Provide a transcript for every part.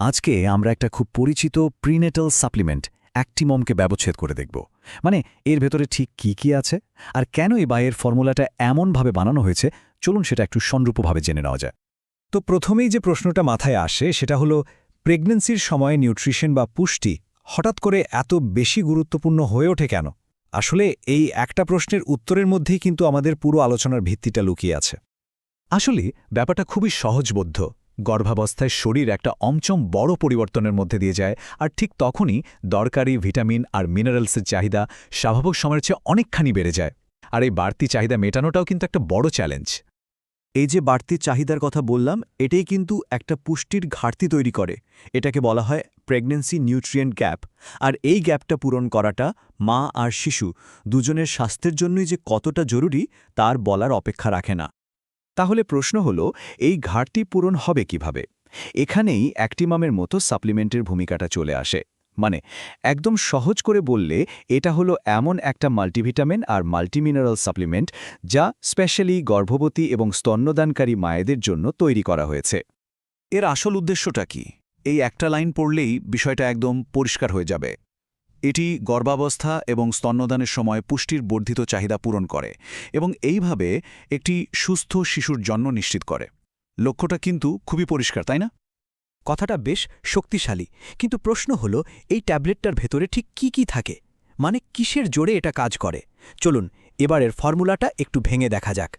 আজকে আমরা একটা খুব পরিচিত প্রিনেটাল সাপ্লিমেন্ট অ্যাক্টিমমকে ব্যবচ্ছেদ করে দেখব। মানে এর ভেতরে ঠিক কি কি আছে? আর কেন এই বাইয়ের ফর্মুলাটা এমনভাবে বানানো হয়েছে? চলুন সেটা একটু সনরূপভাবে জেনে নেওয়া যায় তো প্রথমেই যে প্রশ্নটা মাথায় আসে, সেটা হলো প্রেগন্যান্সির সময় নিউট্রিশন বা পুষ্টি হঠাৎ করে এত বেশি গুরুত্বপূর্ণ হয়ে ওঠে কেন? আসলে এই একটা প্রশ্নের উত্তরের মধ্যেই কিন্তু আমাদের পুরো আলোচনার ভিত্তিটা লুকিয়ে আছে। আসলে ব্যাপারটা খুবই সহজবোধ্য। গর্ভাবস্থায় শরীর একটা অমচম বড় পরিবর্তনের মধ্যে দিয়ে যায়, আর ঠিক তখনই দরকারি ভিটামিন আর মিনারেলসের চাহিদা স্বাভাবিক সময়ের চেয়ে অনেকখানি বেড়ে যায়। আর এই বাড়তি চাহিদা মেটানোটাও কিন্তু একটা বড় চ্যালেঞ্জ। এই যে বাড়তি চাহিদার কথা বললাম, এটাই কিন্তু একটা পুষ্টির ঘাটতি তৈরি করে। এটাকে বলা হয় প্রেগন্যান্সি নিউট্রিয়েন্ট গ্যাপ। আর এই গ্যাপটা পূরণ করাটা মা আর শিশু, দুজনের স্বাস্থ্যের জন্যই যে কতটা জরুরি, তার বলার অপেক্ষা রাখে না। তাহলে প্রশ্ন হল, এই ঘাটতি পূরণ হবে কীভাবে? এখানেই অ্যাক্টিমামের মতো সাপ্লিমেন্টের ভূমিকাটা চলে আসে। মানে একদম সহজ করে বললে, এটা হলো এমন একটা মাল্টিভিটামিন আর মাল্টিমিনারেল সাপ্লিমেন্ট যা স্পেশালি গর্ভবতী এবং স্তন্যদানকারী মায়েদের জন্য তৈরি করা হয়েছে। এর আসল উদ্দেশ্যটা কি? এই একটা লাইন পড়লেই বিষয়টা একদম পরিষ্কার হয়ে যাবে। এটি গর্ভাবস্থা এবং স্তন্যদানের সময় পুষ্টির বর্ধিত চাহিদা পূরণ করে এবং এইভাবে একটি সুস্থ শিশুর জন্ম নিশ্চিত করে। লক্ষ্যটা কিন্তু খুবই পরিষ্কার, তাই না? কথাটা বেশ শক্তিশালী, কিন্তু প্রশ্ন হল, এই ট্যাবলেটটার ভেতরে ঠিক কি কি থাকে? মানে কিসের জোরে এটা কাজ করে? চলুন, এবারের ফর্মুলাটা একটু ভেঙে দেখা যাক।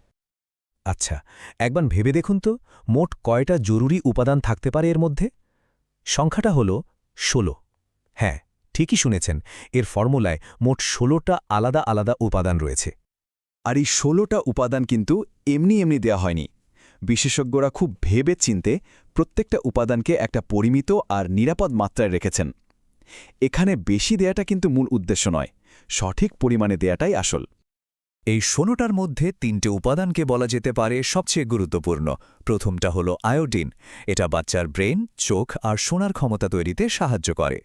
আচ্ছা একবার ভেবে দেখুন তো, মোট কয়টা জরুরি উপাদান থাকতে পারে এর মধ্যে? সংখ্যাটা হল ১৬ হ্যাঁ ঠিকই শুনেছেন, এর ফর্মুলায় মোট ১৬টা আলাদা আলাদা উপাদান রয়েছে। আর এই ষোলোটা উপাদান কিন্তু এমনি এমনি দেয়া হয়নি। বিশেষজ্ঞরা খুব ভেবে চিনতে প্রত্যেকটা উপাদানকে একটা পরিমিত আর নিরাপদ মাত্রায় রেখেছেন। এখানে বেশি দেয়াটা কিন্তু মূল উদ্দেশ্য নয়, সঠিক পরিমাণে দেয়াটাই আসল। এই ষোলোটার মধ্যে তিনটে উপাদানকে বলা যেতে পারে সবচেয়ে গুরুত্বপূর্ণ। প্রথমটা হলো আয়োডিন। এটা বাচ্চার ব্রেন, চোখ আর শোনার ক্ষমতা তৈরিতে সাহায্য করে।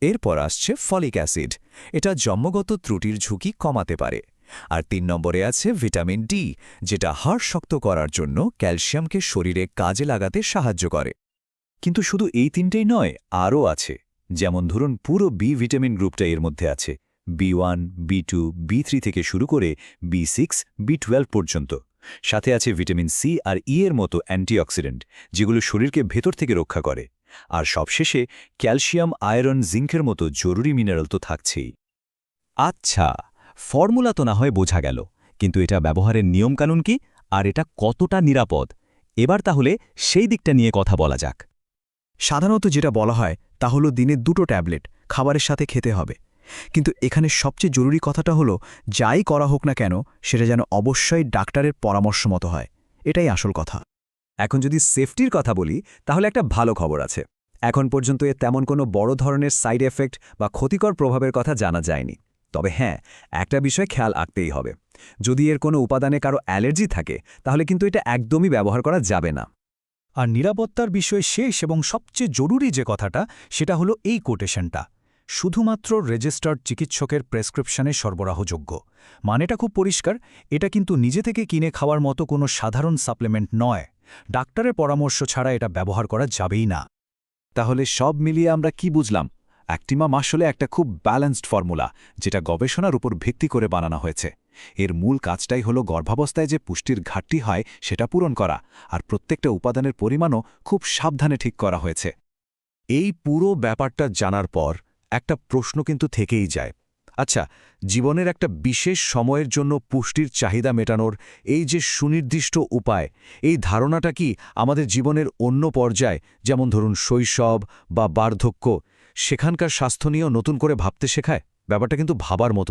এরপর আসছে ফলিক অ্যাসিড। এটা জন্মগত ত্রুটির ঝুঁকি কমাতে পারে। আর তিন নম্বরে আছে ভিটামিন ডি, যেটা হাড় শক্ত করার জন্য ক্যালসিয়ামকে শরীরে কাজে লাগাতে সাহায্য করে। কিন্তু শুধু এই তিনটেই নয়, আরও আছে। যেমন ধরুন পুরো বি ভিটামিন গ্রুপটা এর মধ্যে আছে। B one, B two, B three থেকে শুরু করে বি সিক্স, বি টুয়েলভ পর্যন্ত। সাথে আছে ভিটামিন সি আর ই এর মতো অ্যান্টিঅক্সিডেন্ট, যেগুলো শরীরকে ভেতর থেকে রক্ষা করে। আর সবশেষে ক্যালসিয়াম, আয়রন, জিঙ্কের মতো জরুরি মিনারেল তো থাকছেই। আচ্ছা ফর্মুলা তো না হয় বোঝা গেল, কিন্তু এটা ব্যবহারের নিয়মকানুন কি আর এটা কতটা নিরাপদ? এবার তাহলে সেই দিকটা নিয়ে কথা বলা যাক। সাধারণত যেটা বলা হয় তা হলো দিনে দুটো ট্যাবলেট, খাবারের সাথে খেতে হবে। কিন্তু এখানে সবচেয়ে জরুরি কথাটা হলো, যাই করা হোক না কেন, সেটা যেন অবশ্যই ডাক্তারের পরামর্শ মতো হয়। এটাই আসল কথা। এখন যদি সেফটির কথা বলি, তাহলে একটা ভালো খবর আছে। এখন পর্যন্ত এর তেমন কোনো বড় ধরনের সাইড এফেক্ট বা ক্ষতিকর প্রভাবের কথা জানা যায়নি। তবে হ্যাঁ একটা বিষয় খেয়াল রাখতেই হবে। যদি এর কোনো উপাদানে কারও অ্যালার্জি থাকে, তাহলে কিন্তু এটা একদমই ব্যবহার করা যাবে না। আর নিরাপত্তার বিষয়ে শেষ এবং সবচেয়ে জরুরি যে কথাটা, সেটা হলো এই কোটেশনটা। শুধুমাত্র রেজিস্টার্ড চিকিৎসকের প্রেসক্রিপশনে সরবরাহযোগ্য। মানেটা খুব পরিষ্কার, এটা কিন্তু নিজে থেকে কিনে খাওয়ার মতো কোনো সাধারণ সাপ্লিমেন্ট নয়। ডাক্তারের পরামর্শ ছাড়া এটা ব্যবহার করা যাবেই না। তাহলে সব মিলিয়ে আমরা কি বুঝলাম? অ্যাক্টিমাম আসলে একটা খুব ব্যালেন্সড ফর্মুলা, যেটা গবেষণার উপর ভিত্তি করে বানানো হয়েছে। এর মূল কাজটাই হলো গর্ভাবস্থায় যে পুষ্টির ঘাটতি হয়, সেটা পূরণ করা, আর প্রত্যেকটা উপাদানের পরিমাণও খুব সাবধানে ঠিক করা হয়েছে। এই পুরো ব্যাপারটা জানার পর একটা প্রশ্ন কিন্তু থেকেই যায়। আচ্ছা জীবনের একটা বিশেষ সময়ের জন্য পুষ্টির চাহিদা মেটানোর এই যে সুনির্দিষ্ট উপায়, এই ধারণাটা কি আমাদের জীবনের অন্য পর্যায়, যেমন ধরুন শৈশব বা বার্ধক্য, সেখানকার স্বাস্থ্য নিয়েও নতুন করে ভাবতে শেখায়? ব্যাপারটা কিন্তু ভাবার মতো